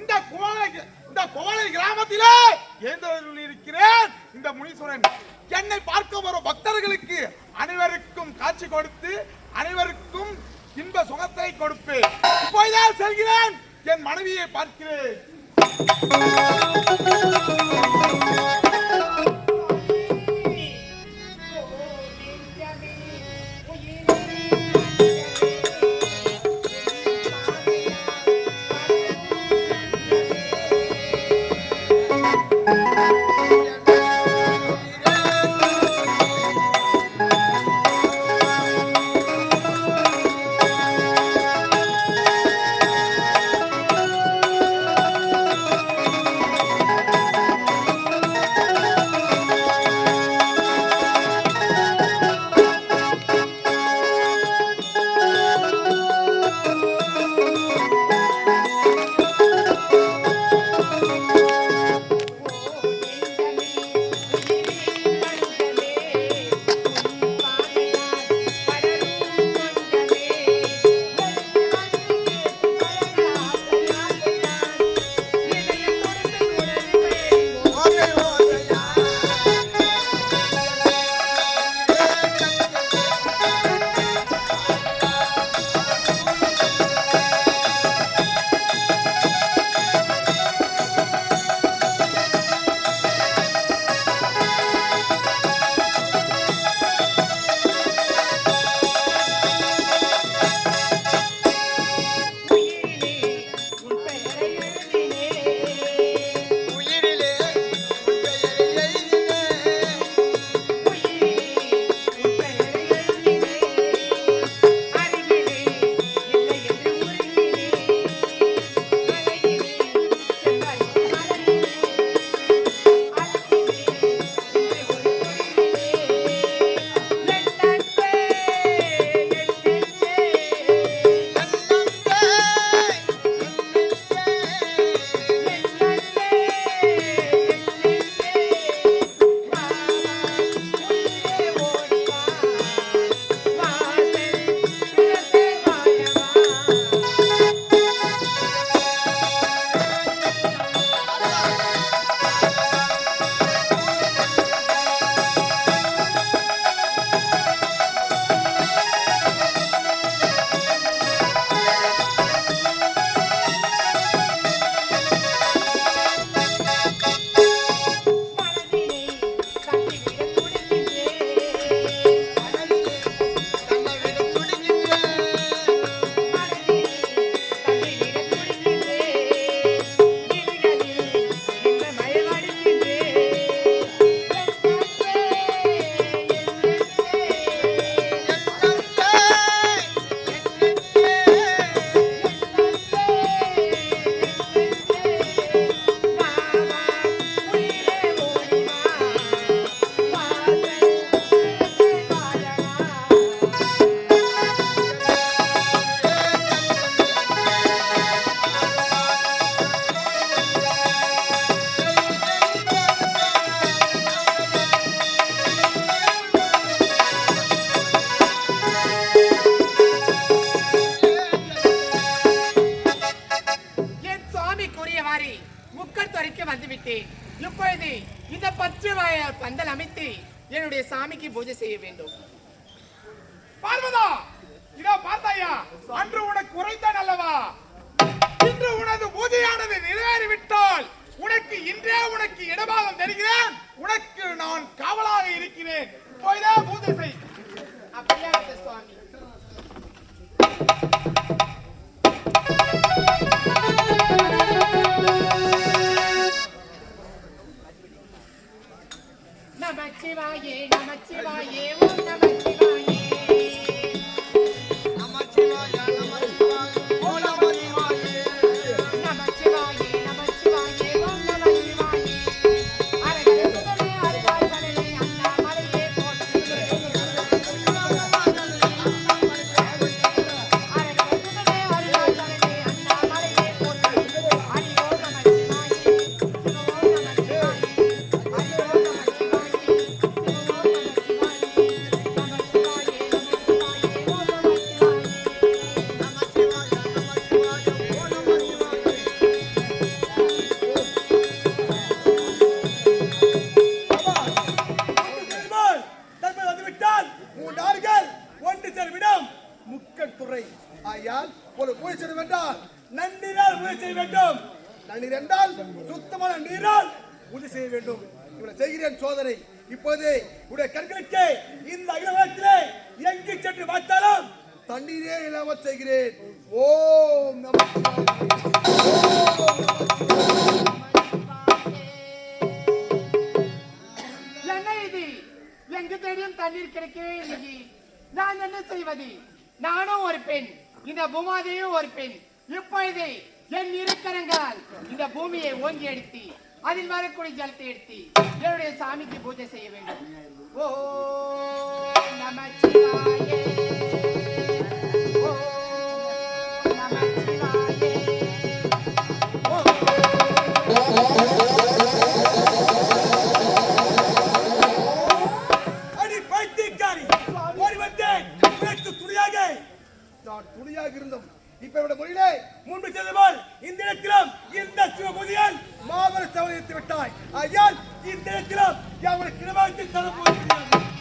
இந்த கோலை இந்த கோலை கிராமத்திலே எழுந்தருள் இருக்கிறேன். இந்த முனீஸ்வரன் என்னை பார்க்க வரும் பக்தர்களுக்கு அனைவருக்கும் காட்சி கொடுத்து அனைவருக்கும் இன்ப சுகத்தை கொடுப்பேன். இப்போதான் செல்கிறேன். என் மனைவியை பார்க்கிறேன். இப்பொழுது இந்த பச்சை வாய பந்தல் அமைத்து என்னுடைய சாமிக்கு பூஜை செய்ய வேண்டும். பார்வதா இதோ பார்த்தாயா? அன்று உனக்கு உரைத்தான் அல்லவா? இன்று உனது பூஜையானது நிறைவேறிவிட்டால் உனக்கு இன்றே உனக்கு இடபாகம் தருகிறேன். உனக்கு செய்ய வேண்டும். இவனை செய்கிறேன் சோதனை. இப்போது உடைய கண்களுக்கு இந்த அகிலத்திலே எங்கு சென்று பார்த்தாலும் தண்ணீரே இல்லாமல் செய்கிறேன். ஓம் நம என்ன இது? எங்கு தேடியும் தண்ணீர் கிடைக்கவே இல்லை நான் என்ன செய்வது? நானும் ஒரு பெண். இந்த பூமாதேயும் ஒரு பெண். இப்பொழுது என் இருக்கரங்களால் இந்த பூமியை ஓங்கி அடித்து அதில் வரக்கூடிய ஜலத்தை எடுத்து என்னுடைய சாமிக்கு பூஜை செய்ய வேண்டும். ஓ நமச்சிவாயே. ஓ நமச்சிவாயே. துணியாக. இருந்தோம் இப்ப இவட மொழியிலே முன்பு செய்தவால் இந்த இடத்திலும் இந்த சிவபுதியன் மாபெரும் சவலித்து விட்டாய் ஐயா இந்த இடத்திலும் எவ்வளவு கிரமாய்த்து தரப்போகிறேன்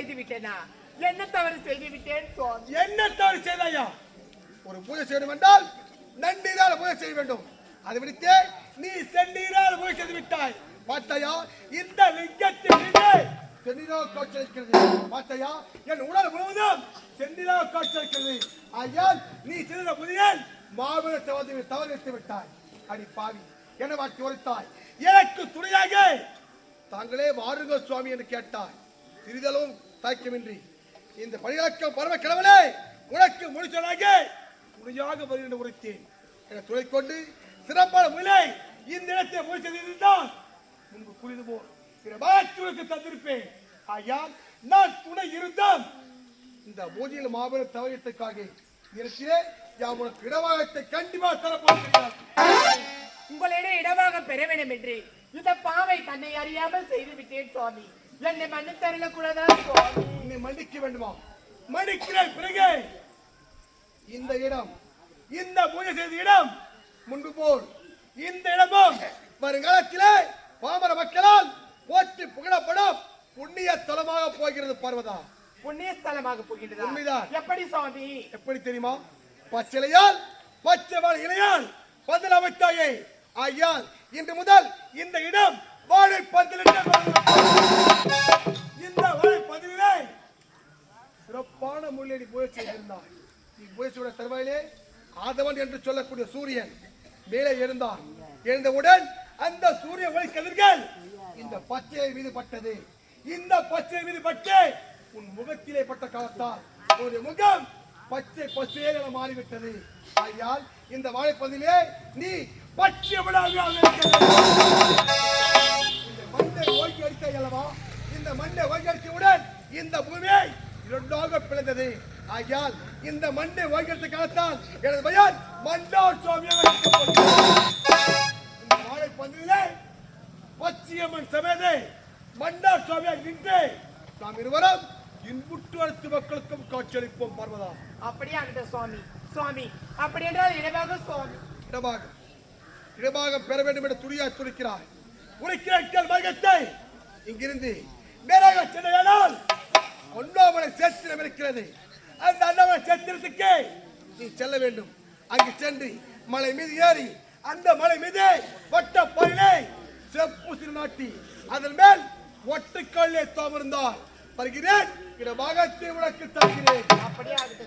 செய்து விட்டேனா என்ன தவறு செய்து விட்டேன் சுவாமி? என்ன தவறு செய்தாயா? ஒரு பூஜை செய்ய என்றால் நன்னீரால் பூஜை செய்ய வேண்டும். அதை விடுத்து நீ செந்நீரால் பூஜை செய்து விட்டாய். பார்த்தாயா இந்த லிங்கத்திலே மீது காட்சியளிக்கிறது பார்த்தாயா என் உடல் முழுவதும் செந்நீராக காட்சியளிக்கிறது ஐயால் நீ செய்த புதியல் மாபெரும் தவறு தவறித்து விட்டாய். அடி பாவி என வாக்கி உரைத்தாய் எனக்கு துணையாக தாங்களே வாருங்கள் சுவாமி என்று கேட்டாய். சிறிதளவும் தாய்க்கமின்றி இந்த பணியாக்கம் பரம கிழவனே உனக்கு முடிச்சனாக முடியாக வருகின்ற உரைத்தேன். என துணை கொண்டு சிறப்பான முறை இந்த இடத்தை முடிச்சதில்தான் முன்பு புரிந்து போல் உனக்கு தந்திருப்பேன். ஐயா நான் துணை இருந்தும் இந்த பூஜையில் மாபெரும் தவறியத்துக்காக இருக்கிறே யாம் உனக்கு இடவாகத்தை கண்டிப்பாக தரப்போகிறேன். உங்களிடம் இடமாக பெற வேண்டும் என்று இந்த பாவை தன்னை அறியாமல் செய்து விட்டேன் சுவாமி. என்னை மன்னித்து சுவாமி என்னை மன்னிக்க வேண்டுமா? மன்னிக்கிறேன் பிறகு. இந்த இடம் இந்த பூஜை செய்த இடம் முன்பு போல். இந்த இடமும் வருங்காலத்திலே பாமர மக்களால் போற்றி புகழப்படும் புண்ணிய தலமாக போகிறது பார்வதா. புண்ணிய ஸ்தலமாக போகின்றதா? உண்மைதான். எப்படி சுவாமி? எப்படி தெரியுமா? பச்சிலையால் பச்சை வாழை இலையால் பதில் அமைத்தாயே. ஆகியால் இன்று முதல் இந்த இடம் வாழை பந்தலிட்டு இந்த வரை பதிலே சிறப்பான முள்ளடி முயற்சி இருந்தான் இம்முயற்சியோட தருவாயிலே ஆதவன் என்று சொல்லக்கூடிய சூரியன் மேலே எழுந்தான் எழுந்தவுடன் அந்த சூரிய ஒளி கதிர்கள் இந்த பச்சை மீது பட்டது. இந்த பச்சை மீது பட்டு உன் முகத்திலே பட்ட காலத்தால் உன்னுடைய முகம் பச்சை பசுவே என மாறிவிட்டது. ஆகையால் இந்த வாழைப்பதிலே நீ பச்சை விடாமல் இந்த மனிதன் ஓய்வு அடித்தாய் அல்லவா? இந்த மண்ணை ஓங்கி அடித்தவுடன் இந்த பூமியை இரண்டாக பிளந்தது. ஆகையால் இந்த மண்ணை ஓங்கி அடித்த காலத்தால் எனது பெயர் மண்டார் சுவாமியாக. இந்த வாழைப்பந்திலே பச்சியம்மன் சமேதை மண்டார் சுவாமியாக நின்று நாம் இருவரும் இன்புற்று அனைத்து மக்களுக்கும் காட்சியளிப்போம் பார்வதா. அப்படியே அந்த சுவாமி? சுவாமி அப்படி என்றால் இடமாக சுவாமி. இடமாக இடமாக பெற வேண்டும் என்று துணியா துடிக்கிறாய் உரைக்கிறேன் மகத்தை இங்கிருந்து மேலாக சென்னையானால் ஒன்றாமலை சேத்திரம் இருக்கிறது. அந்த அண்ணாமலை சேத்திரத்துக்கு நீ செல்ல வேண்டும். அங்கு சென்று மலை மீது ஏறி அந்த மலை மீது வட்ட செப்பு செப்புசிறு நாட்டி அதன் மேல் ஒட்டுக்கல்லே தாமிருந்தால் வருகிறேன். இடமாக உனக்கு தருகிறேன். அப்படியே அந்த